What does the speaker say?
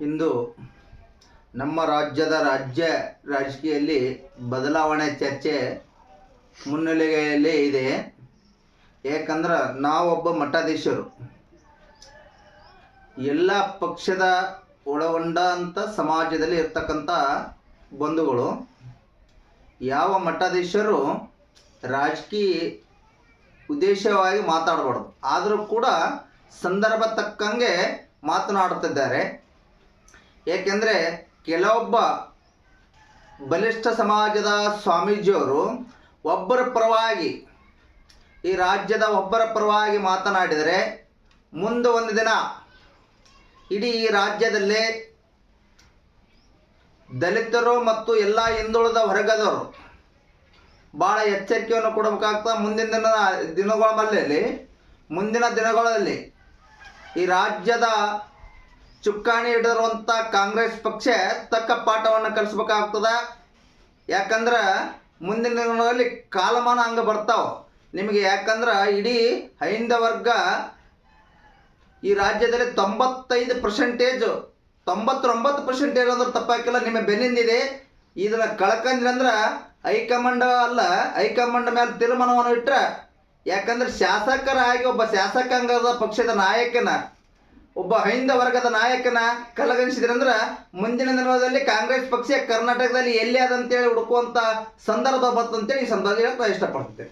ಇಂದು ನಮ್ಮ ರಾಜ್ಯದ ರಾಜ್ಯ ರಾಜಕೀಯದಲ್ಲಿ ಬದಲಾವಣೆ ಚರ್ಚೆ ಮುನ್ನೆಲೆಯಲ್ಲಿ ಇದೆ. ಯಾಕಂದ್ರೆ ನಾವೊಬ್ಬ ಮಠಾಧೀಶರು. ಎಲ್ಲ ಪಕ್ಷದ ಒಳಗೊಂಡಂಥ ಸಮಾಜದಲ್ಲಿ ಇರ್ತಕ್ಕಂಥ ಬಂಧುಗಳು, ಯಾವ ಮಠಾಧೀಶರು ರಾಜಕೀಯ ಉದ್ದೇಶವಾಗಿ ಮಾತಾಡಬಾರ್ದು. ಆದರೂ ಕೂಡ ಸಂದರ್ಭ ತಕ್ಕಂಗೆ ಮಾತನಾಡುತ್ತಿದ್ದಾರೆ. ಏಕೆಂದರೆ ಕೆಲವೊಬ್ಬ ಬಲಿಷ್ಠ ಸಮಾಜದ ಸ್ವಾಮೀಜಿಯವರು ಒಬ್ಬರ ಪರವಾಗಿ ಈ ರಾಜ್ಯದ ಒಬ್ಬರ ಪರವಾಗಿ ಮಾತನಾಡಿದರೆ ಮುಂದೆ ಒಂದು ದಿನ ಇಡೀ ಈ ರಾಜ್ಯದಲ್ಲೇ ದಲಿತರು ಮತ್ತು ಎಲ್ಲ ಹಿಂದುಳಿದ ವರ್ಗದವರು ಭಾಳ ಎಚ್ಚರಿಕೆಯನ್ನು ಕೊಡಬೇಕಾಗ್ತದೆ ಮುಂದಿನ ದಿನ ದಿನಗಳ ಮುಂದಿನ ದಿನಗಳಲ್ಲಿ. ಈ ರಾಜ್ಯದ ಚುಕ್ಕಾಣಿ ಹಿಡಿದಿರುವಂಥ ಕಾಂಗ್ರೆಸ್ ಪಕ್ಷ ತಕ್ಕ ಪಾಠವನ್ನು ಕಲಿಸ್ಬೇಕಾಗ್ತದ. ಯಾಕಂದ್ರೆ ಮುಂದಿನ ದಿನಗಳಲ್ಲಿ ಕಾಲಮಾನ ಹಂಗೆ ಬರ್ತಾವೆ. ನಿಮಗೆ ಯಾಕಂದ್ರೆ ಇಡೀ ಹೈಂದ ವರ್ಗ ಈ ರಾಜ್ಯದಲ್ಲಿ ತೊಂಬತ್ತೈದು ಪರ್ಸೆಂಟೇಜು ತೊಂಬತ್ತೊಂಬತ್ತು ಪರ್ಸೆಂಟೇಜ್ ಅಂದ್ರೆ ತಪ್ಪಾಕಿಲ್ಲ, ನಿಮ್ಮ ಬೆನ್ನಿಂದಿದೆ. ಇದನ್ನ ಕಳ್ಕಂದ್ರಂದ್ರೆ ಹೈಕಮಾಂಡ್ ಅಲ್ಲ, ಹೈಕಮಾಂಡ್ ಮೇಲೆ ತೀರ್ಮಾನವನ್ನು ಇಟ್ಟರೆ ಯಾಕಂದ್ರೆ ಶಾಸಕರಾಗಿ ಒಬ್ಬ ಶಾಸಕಾಂಗದ ಪಕ್ಷದ ನಾಯಕನ, ಒಬ್ಬ ಹೈಂದ ವರ್ಗದ ನಾಯಕನ ಕಲಗಣಿಸಿದ್ರಂದ್ರೆ ಮುಂದಿನ ದಿನದಲ್ಲಿ ಕಾಂಗ್ರೆಸ್ ಪಕ್ಷ ಕರ್ನಾಟಕದಲ್ಲಿ ಎಲ್ಲಿ ಅದಂತೇಳಿ ಹುಡುಕುವಂಥ ಸಂದರ್ಭ ಬಂತಂತೇಳಿ ಈ ಸಂದರ್ಭ ಹೇಳ್ತಾ ಇಷ್ಟಪಡ್ತೇನೆ.